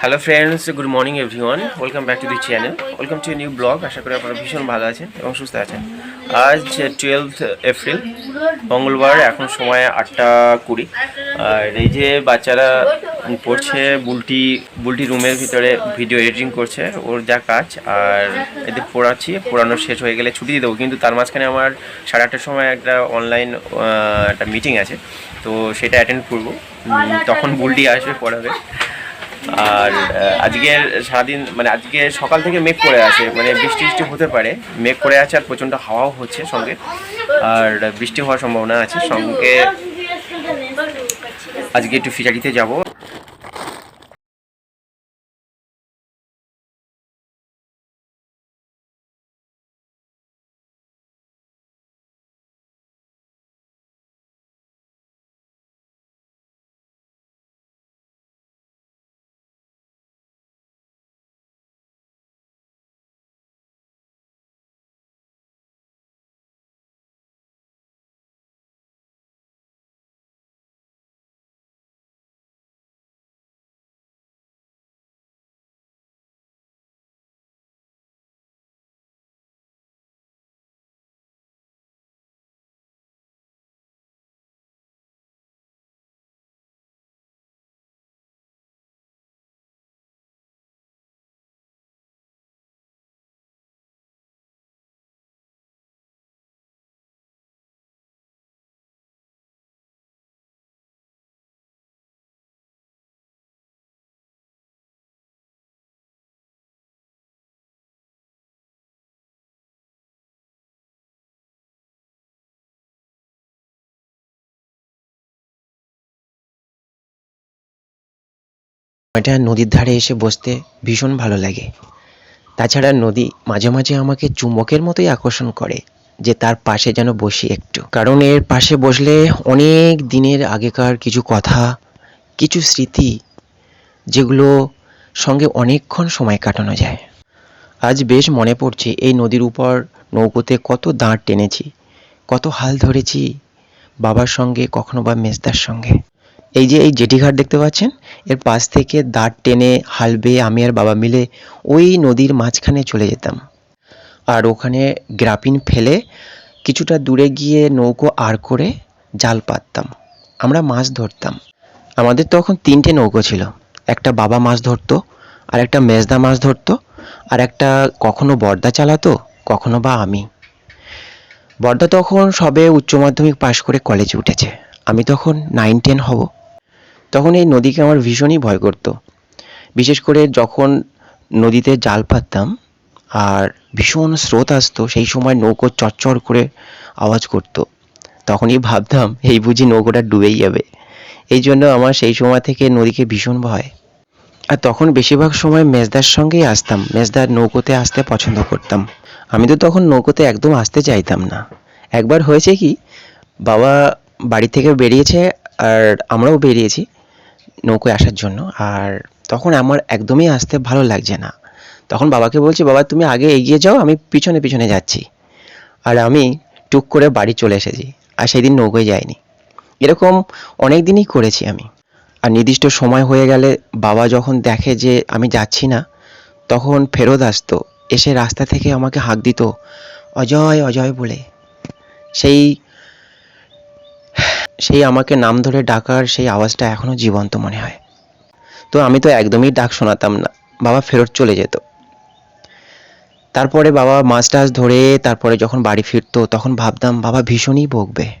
Hello friends good morning everyone welcome back to the channel welcome to new blog আশা করি আপনারা ভীষণ ভালো আছেন এবং সুস্থ আছেন। আজ টুয়েলথ এপ্রিল মঙ্গলবার, এখন সময় আটটা কুড়ি। আর এই যে বাচ্চারা পড়ছে, বুলটি বুলটি রুমের ভিতরে ভিডিও এডিটিং করছে, ওর যা কাজ, আর এদের পড়াচ্ছি, পড়ানো শেষ হয়ে গেলে ছুটি দিয়ে দেবো। কিন্তু তার মাঝখানে আমার সাড়ে আটটার সময় একটা অনলাইন একটা মিটিং আছে। তো সেটা অ্যাটেন্ড করব। তখন বুলটি আসবে, পড়াবে। আর আজকে আজকের সারাদিন মানে আজকে সকাল থেকে মেঘ করে আছে মানে বৃষ্টি বৃষ্টি হতে পারে, মেঘ করে আছে আর প্রচণ্ড হাওয়াও হচ্ছে সঙ্গে, আর বৃষ্টি হওয়ার সম্ভাবনা আছে সঙ্গে। আজকে একটু ফিচারিতে যাব। এটা নদীর ধারে এসে বসতে ভীষণ ভালো লাগে। তাছাড়া নদী মাঝে মাঝে আমাকে চুম্বকের মতোই আকর্ষণ করে, যে তার পাশে যেন বসি একটু। কারণ এর পাশে বসলে অনেক দিনের আগেকার কিছু কথা, কিছু স্মৃতি, যেগুলো সঙ্গে অনেকক্ষণ সময় কাটানো যায়। আজ বেশ মনে পড়ছে এই নদীর উপর নৌকোতে কত দাঁড় টেনেছি, কত হাল ধরেছি বাবার সঙ্গে, কখনো বা মেজদার সঙ্গে। এই যে এই জেটিঘাট দেখতে পাচ্ছেন, এর পাশ থেকে দাঁড় টেনে হাল বেয়ে আমি আর বাবা মিলে ওই নদীর মাঝখানে চলে যেতাম। আর ওখানে গ্রাপিন ফেলে কিছুটা দূরে গিয়ে নৌকো আর করে জাল পাততাম। আমরা মাছ ধরতাম। আমাদের তখন তিনটে নৌকো ছিল। একটা বাবা মাছ ধরতো, আর একটা মেজদা মাছ ধরতো, আর একটা কখনো বর্দা চালাতো, কখনো বা আমি। বর্দা তখন সবে উচ্চ মাধ্যমিক পাশ করে কলেজে উঠেছে। আমি তখন নাইন টেন হব। তখন এই নদীকে আমার ভীষণই ভয় করতো। বিশেষ করে যখন নদীতে জাল পাততাম আর ভীষণ স্রোত আসতো, সেই সময় নৌকো চচ্চর করে আওয়াজ করতো। তখনই ভাবতাম, এই বুঝি নৌকোটা ডুবেই যাবে। এই জন্য আমার সেই সময় থেকে নদীকে ভীষণ ভয়। আর তখন বেশিরভাগ সময় মেজদার সঙ্গেই আসতাম, মেজদার নৌকোতে আসতে পছন্দ করতাম। আমি তো তখন নৌকোতে একদম আসতে চাইতাম না। একবার হয়েছে কি, বাবা বাড়ি থেকে বেরিয়েছে আর আমরাও বেরিয়েছি। নৌকোয় আসার জন্য। আর তখন আমার একদমই আসতে ভালো লাগছে না। তখন বাবাকে বলছি, বাবা, তুমি আগে এগিয়ে যাও, আমি পিছনে পিছনে যাচ্ছি। আর আমি টুক করে বাড়ি চলে এসেছি, আর সেদিন নৌকোয় যাইনি। এরকম অনেক দিনই করেছি আমি। আর নির্দিষ্ট সময় হয়ে গেলে বাবা যখন দেখে যে আমি যাচ্ছি না, তখন ফেরত আসতো, এসে রাস্তা থেকে আমাকে হাঁক দিত, অজয় অজয় বলে। সেই সেই আমাকে নাম ধরে ডাকার সেই আওয়াজটা এখনও জীবন্ত মনে হয়। তো আমি তো একদমই ডাক শোনাতাম না। বাবা ফেরত চলে যেত। তারপরে বাবা মাছ টাছ ধরে তারপরে যখন বাড়ি ফিরতো তখন ভাবতাম, বাবা ভীষণই বকবে।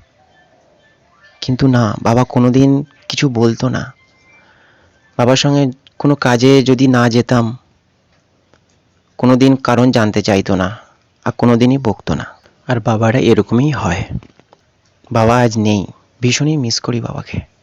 কিন্তু না, বাবা কোনোদিন কিছু বলতো না। বাবার সঙ্গে কোনো কাজে যদি না যেতাম, কোনোদিন কারণ জানতে চাইতো না আর কোনোদিনই বকতো না। আর বাবারা এরকমই হয়। বাবা আজ নেই। ভীষণই মিস করি বাবাকে।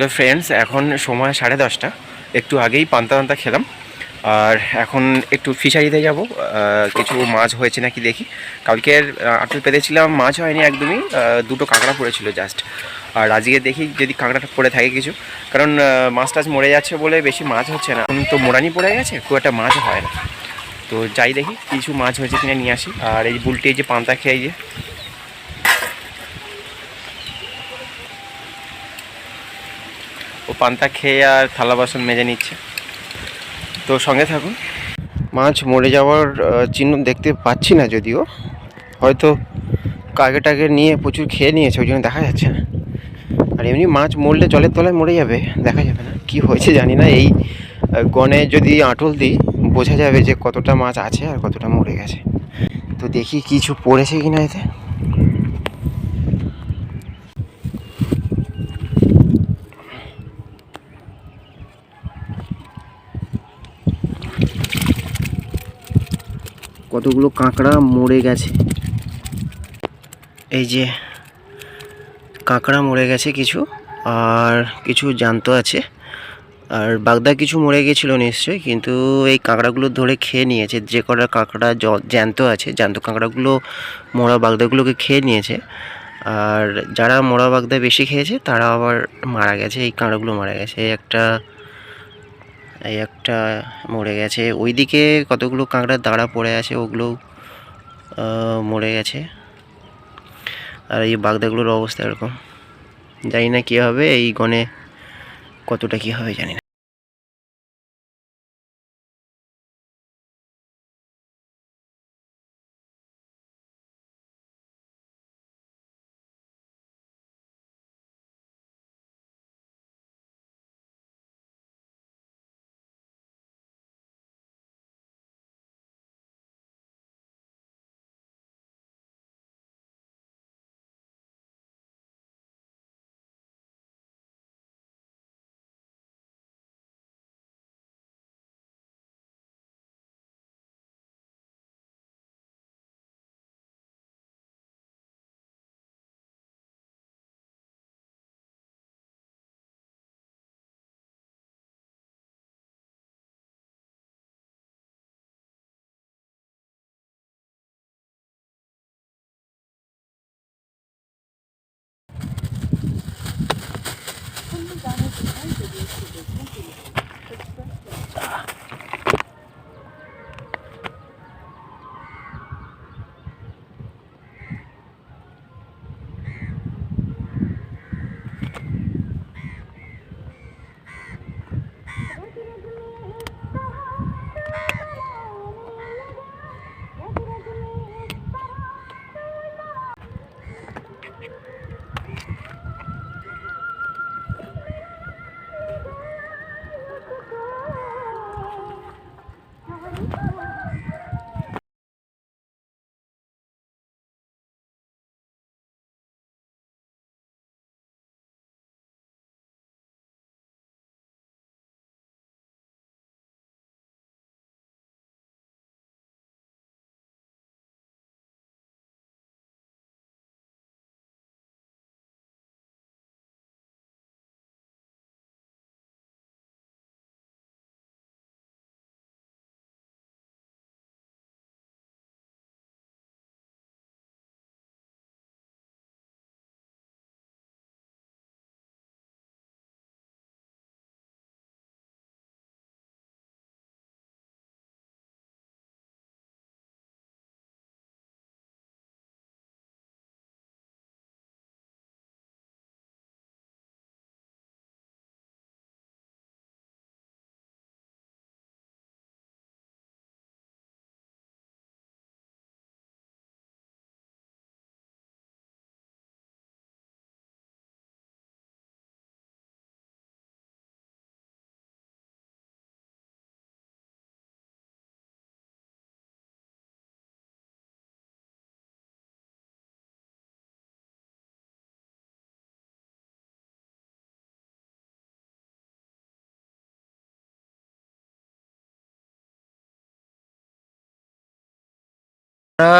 হ্যালো ফ্রেন্ডস এখন সময় সাড়ে দশটা। একটু আগেই পান্তা পান্তা খেলাম। আর এখন একটু ফিশারিতে যাব। কিছু মাছ হয়েছে নাকি দেখি। কালকের আটল পেতেছিলাম মাছ হয়নি একদমই। দুটো কাঁকড়া পড়েছিল জাস্ট আর আজকে দেখি যদি কাঁকড়াটা পড়ে থাকে কিছু। কারণ মাছ টাছ মরে যাচ্ছে বলে বেশি মাছ হচ্ছে না। এখন তো মোরানি পড়ে গেছে, খুব একটা মাছ হয় না। তো যাই দেখি, কিছু মাছ হয়েছে কিনা নিয়ে আসি। আর এই বুলটি, এই যে পান্তা খেয়ে যে ও পান্তা খেয়ে আর থালা বাসন মেজে নিচ্ছে। তো সঙ্গে থাকুন। মাছ মরে যাওয়ার চিহ্ন দেখতে পাচ্ছি না যদিও। হয়তো কাকে টাকে নিয়ে প্রচুর খেয়ে নিয়েছে, ওই জন্য দেখা যাচ্ছে না। আর এমনি মাছ মরলে জলের তলায় মরে যাবে, দেখা যাবে না। কি হয়েছে জানি না। এই গনে যদি আঁটল দিই, বোঝা যাবে যে কতটা মাছ আছে আর কতটা মরে গেছে। তো দেখি কিছু পড়েছে কিনা এতে। কতগুলো কাঁকড়া মরে গেছে। এই যে কাঁকড়া মরে গেছে কিছু, আর কিছু জ্যান্ত আছে। আর বাগদা কিছু মরে গেছিল নিশ্চয়ই, কিন্তু এই কাঁকড়াগুলো ধরে খেয়ে নিয়েছে। যে কটা কাঁকড়া জ্যান্ত আছে, জ্যান্ত কাঁকড়াগুলো, মরা বাগদাগুলোকে খেয়ে নিয়েছে। আর যারা মরা বাগদা বেশি খেয়েছে, তারা আবার মারা গেছে, এই কাঁকড়াগুলো মারা গেছে। একটা এই একটা মরে গেছে। ওইদিকে কতগুলো কাঁকড়া দাঁড়া পড়ে আছে, ওগুলো মরে গেছে। আর এই বাগদাগুলোর অবস্থা এরকম। জানি না কী হবে, এই গনে কতটা কী হবে জানি না।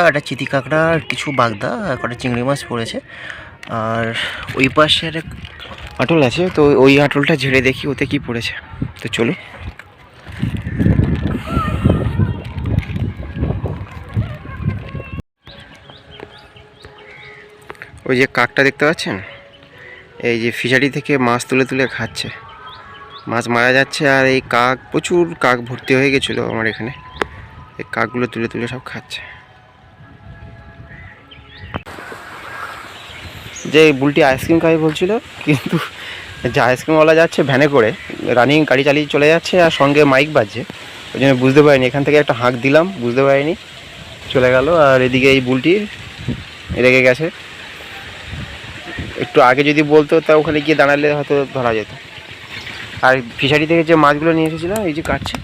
একটা চিতি কাঁকড়া আর কিছু বাগদা, আর কটা চিংড়ি মাছ পড়েছে। আর ওই পাশে পাশের আটল আছে, তো ওই আটলটা ঝেড়ে দেখি ওতে কি পড়েছে। তো চলো ওই যে কাকটা দেখতে পাচ্ছেন? এই যে ফিশারি থেকে মাছ তুলে তুলে খাচ্ছে। মাছ মারা যাচ্ছে আর এই কাক, প্রচুর কাক ভর্তি হয়ে গেছিল আমার এখানে। এই কাকগুলো তুলে তুলে সব খাচ্ছে। যে বুলটি আইসক্রিম খাই বলছিল, কিন্তু যে আইসক্রিমওয়ালা যাচ্ছে ভ্যানে করে রানিং গাড়ি চালিয়ে চলে যাচ্ছে আর সঙ্গে মাইক বাজছে। ওই জন্য বুঝতে পারিনি, এখান থেকে একটা হাঁক দিলাম, বুঝতে পারিনি, চলে গেল। আর এদিকে এই বুলটি রেগে গেছে। একটু আগে যদি বলতো, তা ওখানে গিয়ে দাঁড়ালে হয়তো ধরা যেত। আর ফিশারি থেকে যে মাছগুলো নিয়ে এসেছিলাম, এই যে কাটছে।